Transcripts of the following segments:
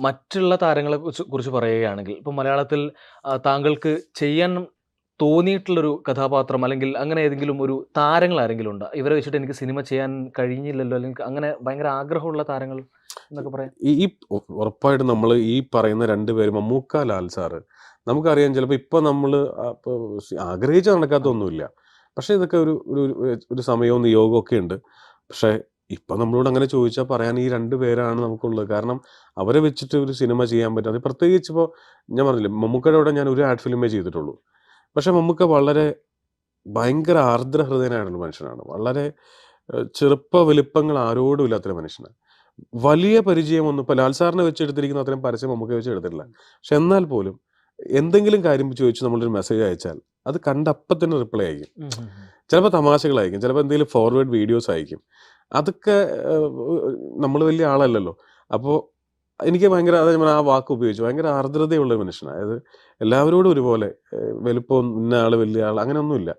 മറ്റുള്ള താരങ്ങളെ കുറിച്ച് കുറിച്ച് പറയുകയാണെങ്കിൽ ഇപ്പം മലയാളത്തിൽ താങ്കൾക്ക് ചെയ്യാൻ തോന്നിയിട്ടുള്ളൊരു കഥാപാത്രം അല്ലെങ്കിൽ അങ്ങനെ ഏതെങ്കിലും ഒരു താരങ്ങൾ ആരെങ്കിലും ഉണ്ടോ? ഇവരെ വെച്ചിട്ട് എനിക്ക് സിനിമ ചെയ്യാൻ കഴിഞ്ഞില്ലല്ലോ അല്ലെങ്കിൽ അങ്ങനെ ഭയങ്കര ആഗ്രഹമുള്ള താരങ്ങൾ എന്നൊക്കെ പറയാം. ഈ ഉറപ്പായിട്ട് നമ്മൾ ഈ പറയുന്ന രണ്ട് പേര് മമ്മൂക്ക ലാൽ സാറ്. നമുക്കറിയാം ചിലപ്പോൾ ഇപ്പം നമ്മൾ ആഗ്രഹിച്ച് നടക്കാത്തൊന്നുമില്ല. പക്ഷേ ഇതൊക്കെ ഒരു ഒരു- ഒരു സമയവും നിയോഗമൊക്കെ ഉണ്ട്. പക്ഷേ ഇപ്പം നമ്മളോട് അങ്ങനെ ചോദിച്ചാൽ പറയാൻ ഈ രണ്ട് പേരാണ് നമുക്കുള്ളത്. കാരണം അവരെ വെച്ചിട്ട് ഒരു സിനിമ ചെയ്യാൻ പറ്റും അത് പ്രത്യേകിച്ച് ഇപ്പോൾ ഞാൻ പറഞ്ഞില്ലേ മമ്മൂക്കയുടെ കൂടെ ഞാൻ ഒരു ആഡ് ഫിലിമേ ചെയ്തിട്ടുള്ളൂ. പക്ഷേ മമ്മൂക്ക വളരെ ഭയങ്കര ആർദ്ര ഹൃദയനായിട്ടുള്ള മനുഷ്യനാണ്. വളരെ ചെറുപ്പ വലിപ്പങ്ങൾ ആരോടും ഇല്ലാത്തൊരു മനുഷ്യനാണ്. വലിയ പരിചയമൊന്നും ഇപ്പോൾ ലാൽ സാറിനെ വെച്ച് എടുത്തിരിക്കുന്ന അത്രയും പരസ്യം നമുക്ക് വെച്ച് എടുത്തിട്ടില്ല. പക്ഷെ എന്നാൽ പോലും എന്തെങ്കിലും കാര്യം ചോദിച്ച് നമ്മളൊരു മെസ്സേജ് അയച്ചാൽ അത് കണ്ട അപ്പം തന്നെ റിപ്ലൈ അയക്കും ചിലപ്പോൾ തമാശകളായിരിക്കും. ചിലപ്പോൾ എന്തെങ്കിലും ഫോർവേഡ് വീഡിയോസ് അയക്കും അതൊക്കെ നമ്മൾ വലിയ ആളല്ലല്ലോ. അപ്പോൾ എനിക്ക് ഭയങ്കര അതായത് ഞാൻ ആ വാക്ക് ഉപയോഗിച്ചു. ഭയങ്കര ആർദ്രതയുള്ള ഒരു മനുഷ്യനാണ് അതായത് എല്ലാവരോടും ഒരുപോലെ വലുപ്പം ഇന്ന ആൾ വലിയ ആൾ അങ്ങനെയൊന്നുമില്ല.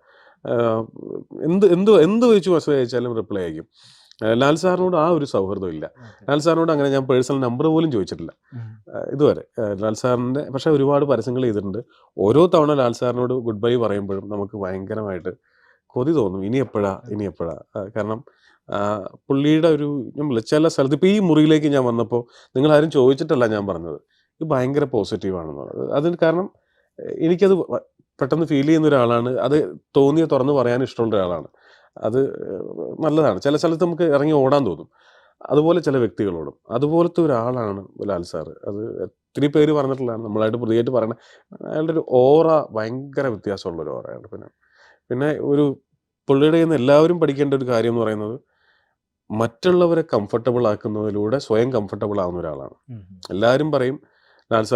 എന്ത് എന്ത് എന്ത് ചോദിച്ചു മെസ്സേജ് അയച്ചാലും റിപ്ലൈ അയക്കും ലാൽ സാറിനോട് ആ ഒരു സൗഹൃദം ഇല്ല ലാൽ സാറിനോട് അങ്ങനെ ഞാൻ പേഴ്സണൽ നമ്പർ പോലും ചോദിച്ചിട്ടില്ല. ഇതുവരെ. ലാൽ സാറിന്റെ പക്ഷേ ഒരുപാട് പരസ്യങ്ങൾ ചെയ്തിട്ടുണ്ട്. ഓരോ തവണ ലാൽ സാറിനോട് ഗുഡ് ബൈ പറയുമ്പോഴും നമുക്ക് ഭയങ്കരമായിട്ട് കൊതി തോന്നും. ഇനി എപ്പോഴാ? ഇനി എപ്പോഴാ? കാരണം പുള്ളിയുടെ ഒരു ഞാൻ ചില സ്ഥലത്ത് ഇപ്പോൾ ഈ മുറിയിലേക്ക് ഞാൻ വന്നപ്പോൾ നിങ്ങൾ ആരും ചോദിച്ചിട്ടല്ല ഞാൻ പറഞ്ഞത്. ഇത് ഭയങ്കര പോസിറ്റീവാണെന്നുള്ളത് അതിന് കാരണം എനിക്കത് പെട്ടെന്ന് ഫീൽ ചെയ്യുന്ന ഒരാളാണ്. അത് തോന്നിയ തുറന്ന് പറയാൻ ഇഷ്ടമുള്ള ഒരാളാണ്. അത് നല്ലതാണ്. ചില സ്ഥലത്ത് നമുക്ക് ഇറങ്ങി ഓടാൻ തോന്നും. അതുപോലെ ചില വ്യക്തികളോടും അതുപോലത്തെ ഒരാളാണ് ലാൽ സാറ് അത് ഒത്തിരി പേര് പറഞ്ഞിട്ടുള്ളതാണ്. നമ്മളായിട്ട് പ്രതിയായിട്ട് പറയണ അയാളുടെ ഒരു ഓറ ഭയങ്കര വ്യത്യാസമുള്ള ഒരു ഓറയാണ് പിന്നെ പിന്നെ ഒരു പുള്ളിയുടെ കയ്യിൽ നിന്ന് എല്ലാവരും പഠിക്കേണ്ട ഒരു കാര്യം എന്ന് പറയുന്നത് മറ്റുള്ളവരെ കംഫർട്ടബിൾ ആക്കുന്നതിലൂടെ സ്വയം കംഫർട്ടബിൾ ആവുന്ന ഒരാളാണ്. എല്ലാവരും പറയും